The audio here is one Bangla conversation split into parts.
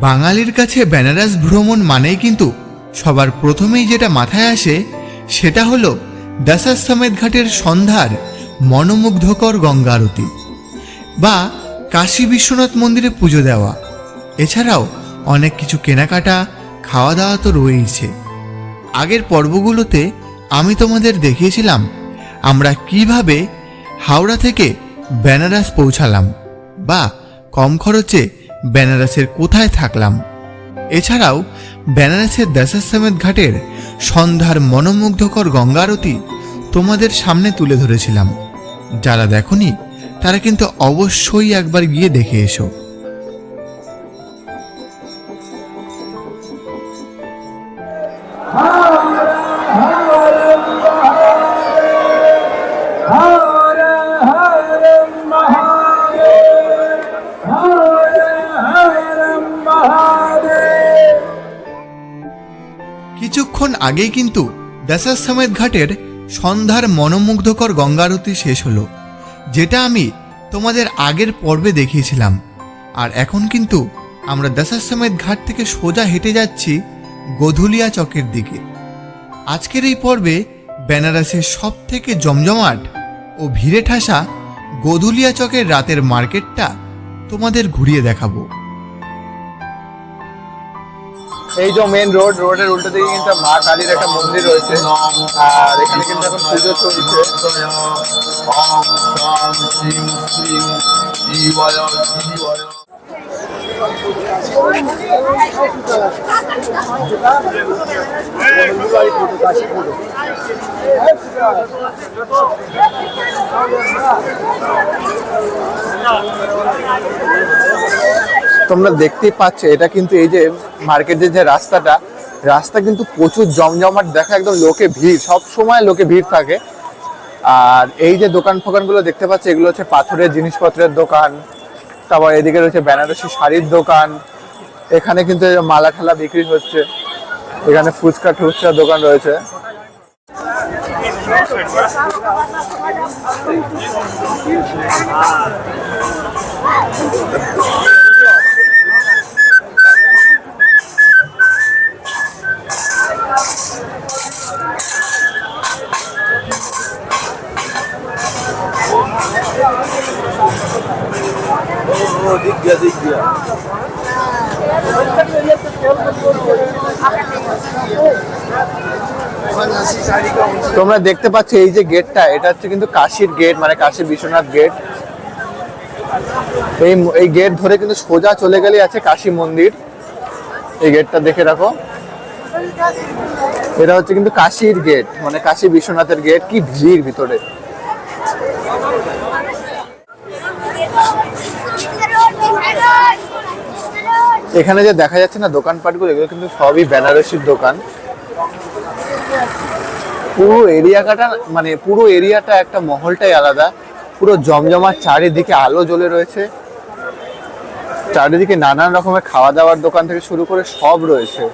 বাঙালির কাছে বেনারস ভ্রমণ মানেই কিন্তু সবার প্রথমেই যেটা মাথায় আসে, সেটা হলো দশাশ্বমেধ ঘাটের সন্ধ্যার মনোমুগ্ধকর গঙ্গা আরতি বা কাশী বিশ্বনাথ মন্দিরে পুজো দেওয়া। এছাড়াও অনেক কিছু কেনাকাটা খাওয়া দাওয়া তো রয়েইছে। আগের পর্বগুলোতে আমি তোমাদের দেখিয়েছিলাম আমরা কীভাবে হাওড়া থেকে বেনারস পৌঁছালাম বা কম খরচে বেনারসের কোথায় থাকলাম? এছাড়াও বেনারসের দশাশ্বমেধ ঘাটের সন্ধ্যার মনোমুগ্ধকর গঙ্গারতি তোমাদের সামনে তুলে ধরেছিলাম। যারা দেখনি, তারা কিন্তু অবশ্যই একবার গিয়ে দেখে এসো। কিছুক্ষণ আগেই কিন্তু দশাশ্বমেধ ঘাটের সন্ধ্যার মনোমুগ্ধকর গঙ্গারতি শেষ হলো, যেটা আমি তোমাদের আগের পর্বে দেখিয়েছিলাম। আর এখন কিন্তু আমরা দশাশ্বমেধ ঘাট থেকে সোজা হেঁটে যাচ্ছি গধুলিয়া চকের দিকে। আজকের এই পর্বে বেনারসের সব থেকে জমজমাট ও ভিড়ে ঠাসা গধুলিয়া চকের রাতের মার্কেটটা তোমাদের ঘুরিয়ে দেখাবো। এই যে মেন রোড রোডের উল্টো দিকে কিন্তু মা কালীর একটা মন্দির রয়েছে। আর এখানে কিন্তু এখন পুজো চলছে। তোমরা দেখতেই পাচ্ছ, এটা কিন্তু এই যে মার্কেটের যে রাস্তাটা, রাস্তা কিন্তু প্রচুর জমজমাট, দেখা একদম লোকে ভিড়, সব সময় লোকে ভিড় থাকে। আর এই যে দোকান ফোকানগুলো দেখতে পাচ্ছ, এগুলো হচ্ছে পাথরের জিনিসপত্রের দোকান, তারপর এদিকে রয়েছে বেনারসি শাড়ির দোকান, এখানে কিন্তু মালা ঠালা বিক্রি হচ্ছে, এখানে ফুচকা টুচকার দোকান রয়েছে। তোমরা দেখতে পাচ্ছ এই যে গেটটা, এটা হচ্ছে কিন্তু কাশীর গেট মানে কাশী বিশ্বনাথ গেট। এই এই গেট ধরে কিন্তু সোজা চলে গেলে আছে কাশী মন্দির। এই গেটটা দেখে রাখো। এটা হচ্ছে কিন্তু কাশীর গেট মানে কাশী বিশ্বনাথের গেট। কি ভিড় ভিতরে। এখানে যে দেখা যাচ্ছে না দোকানপাটগুলো, এগুলো কিন্তু সবই বেনারসির দোকান। পুরো এরিয়াটা মানে পুরো এরিয়াটা একটা মহলটাই আলাদা। পুরো জমজমাট চারিদিকে আলো জ্বলে রয়েছে। চারিদিকে নানান রকমের খাওয়া দাওয়ার দোকান থেকে শুরু করে সব রয়েছে।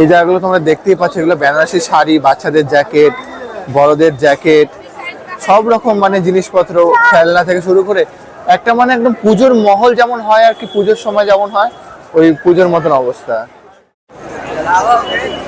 এই জায়গাগুলো তোমরা দেখতেই পাচ্ছ, এগুলো বেনারসি শাড়ি, বাচ্চাদের জ্যাকেট, বড়দের জ্যাকেট, সব রকম মানে জিনিসপত্র খেলনা থেকে শুরু করে একটা মানে একদম পুজোর মহল যেমন হয় আর কি, পুজোর সময় যেমন হয়, ওই পুজোর মতন অবস্থা।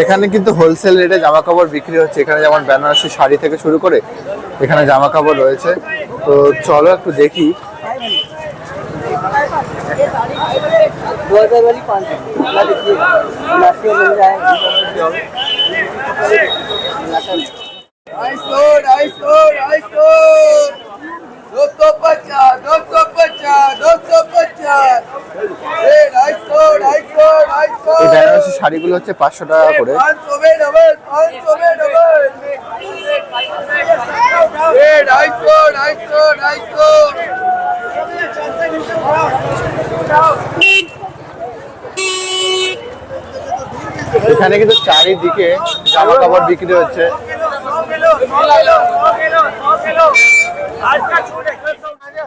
এখানে কিন্তু হোলসেল রেটে জামা কাপড় বিক্রি হচ্ছে। এখানে যেমন বেনারসি শাড়ি থেকে শুরু করে এখানে জামা কাপড় রয়েছে। তো চলো একটু দেখি दो हजार वाली पाँच सौ वाला देखिए नाश्ते मिल जाएगी ढाई सौ ढाई सौ ढाई सौ दो सौ पचास दो सौ पचास दो सौ पचास ए ढाई শাড়িগুলো হচ্ছে পাঁচশো টাকা করে पाँच सौ में डबल पाँच सौ में डबल ये এখানে কিন্তু চারিদিকে জামা কাপড় বিক্রি হচ্ছে।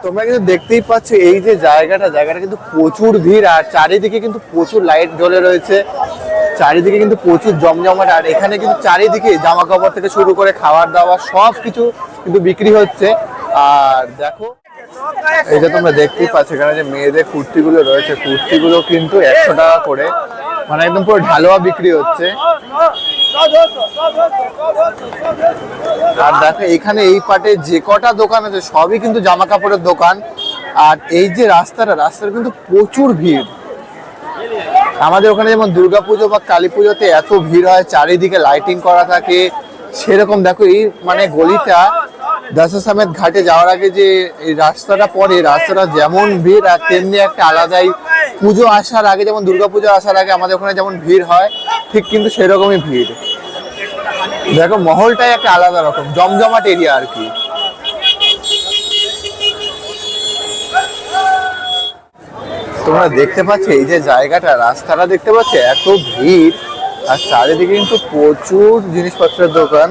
তোমরা কিন্তু দেখতেই পাচ্ছ এই যে জায়গাটা জায়গাটা কিন্তু প্রচুর ভিড় আর চারিদিকে কিন্তু প্রচুর লাইট জ্বলে রয়েছে। চারিদিকে কিন্তু প্রচুর জমজমাট আর এখানে কিন্তু চারিদিকে জামা কাপড় থেকে শুরু করে খাবার দাবার সব কিছু কিন্তু বিক্রি হচ্ছে। আর দেখো যে তোমরা দেখতেই পাচ্ছ, এখানে যে মেয়েদের কুর্তিগুলো রয়েছে, কুর্তিগুলো কিন্তু একশো টাকা করে। মানে একদম পুরো ঢালোয়া বিক্রি হচ্ছে। আর দেখো, এখানে এই পাটে যে কটা দোকান আছে, সবই কিন্তু জামা কাপড়ের দোকান। আর এই যে রাস্তাটা, রাস্তার কিন্তু প্রচুর ভিড়। আমাদের ওখানে যেমন দুর্গাপুজো বা কালী পুজোতে এত ভিড় হয়, চারিদিকে লাইটিং করা থাকে। সেরকম দেখো, এই মানে গলিটা দাসা সামেত ঘাটে যাওয়ার আগে যে রাস্তাটা পড়ে রাস্তাটা যেমন ভিড়, আর তেমনি একটা আলাদাই পুজো আসার আগে, যেমন দুর্গাপুজো আসার আগে আমাদের ওখানে যেমন ভিড় হয়, ঠিক কিন্তু সেরকমই ভিড়। দেখো, মহলটাই একটা আলাদা রকম, জমজমাট এরিয়া আর কি। তোমরা দেখতে পাচ্ছ, এই যে জায়গাটা, রাস্তাটা দেখতে পাচ্ছ, এত ভিড়, আর চারিদিকে কিন্তু প্রচুর জিনিসপত্রের দোকান।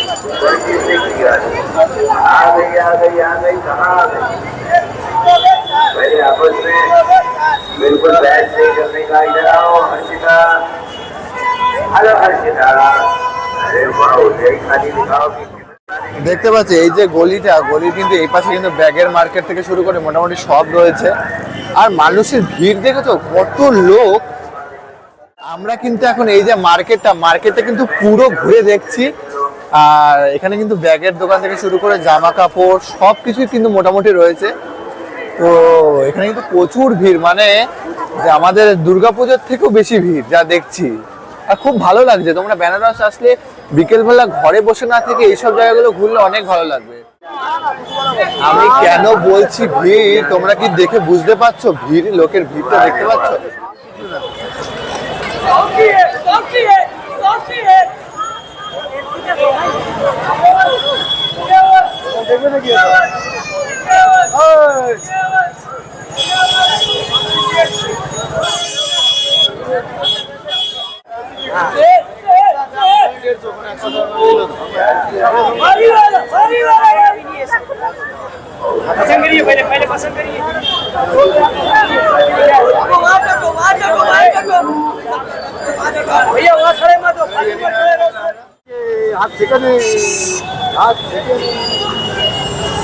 कोई चीज नहीं की बात। आ गई आ गई आ गई कहाँ आ गई मेरे आपस में बिल्कुल बहस नहीं करने का इधर आओ हर्षिता हेलो हर्षिता अरे वाह उसे खाली दिखाओ कि দেখতে পাচ্ছ এই যে গলিটা গলি কিন্তু এই পাশে কিন্তু ব্যাগের মার্কেট থেকে শুরু করে মোটামুটি সব রয়েছে আর মানুষের ভিড় দেখেছো কত লোক আমরা কিন্তু এখন এই যে মার্কেটটা মার্কেটটা কিন্তু পুরো ঘুরে দেখছি আর এখানে কিন্তু ব্যাগের দোকান থেকে শুরু করে জামা কাপড় সব কিছুই কিন্তু মোটামুটি রয়েছে। তো এখানে কিন্তু প্রচুর ভিড় মানে যে আমাদের দুর্গাপুজোর থেকেও বেশি ভিড় যা দেখছি। আর খুব ভালো লাগছে, তোমরা বেনারস আসলে বিকেলবেলা ঘরে বসে না থেকে এইসব জায়গাগুলো ঘুরলে অনেক ভালো লাগবে। আমি কেন বলছি ভিড়? তোমরা কি দেখে বুঝতে পারছ? ভিড়, লোকের ভিড়টা দেখতে পাচ্ছ? पहले पहले पसंद करिए भैया वहाँ खड़े मत हो खाली मत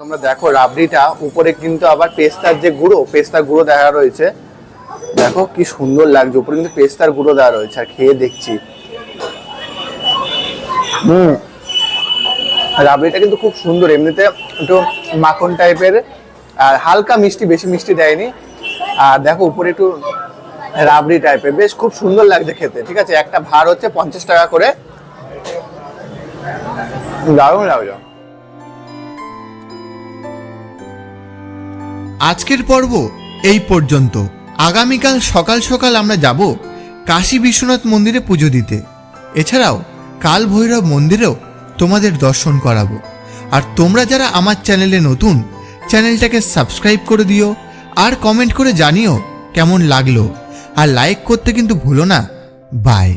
তোমরা দেখো, রাবড়িটা উপরে কিন্তু আবার পেস্তার যে গুঁড়ো, পেস্তার গুঁড়ো দেওয়া রয়েছে। দেখো কি সুন্দর লাগছে, উপরে কিন্তু পেস্তার গুঁড়ো দেওয়া রয়েছে, আর খেয়ে দেখছি। হুম। রাবড়িটা কিন্তু খুব সুন্দর, এমনিতে একটু মাখন টাইপের আর হালকা মিষ্টি, বেশি মিষ্টি দেয়নি। আর দেখো, উপরে একটু রাবড়ি টাইপের বেশ খুব সুন্দর লাগছে খেতে, ঠিক আছে? একটা ভার হচ্ছে পঞ্চাশ টাকা করে। দারুণ লাগছে আজকের পর্ব এই পর্যন্ত। আগামীকাল সকাল সকাল আমরা যাব কাশী বিশ্বনাথ মন্দিরে পুজো দিতে। এছাড়াও কাল ভৈরব মন্দিরেও তোমাদের দর্শন করাবো। আর তোমরা যারা আমার চ্যানেলে নতুন, চ্যানেলটাকে সাবস্ক্রাইব করে দিও, আর কমেন্ট করে জানিও কেমন লাগল। আর লাইক করতে কিন্তু ভুলো না। বাই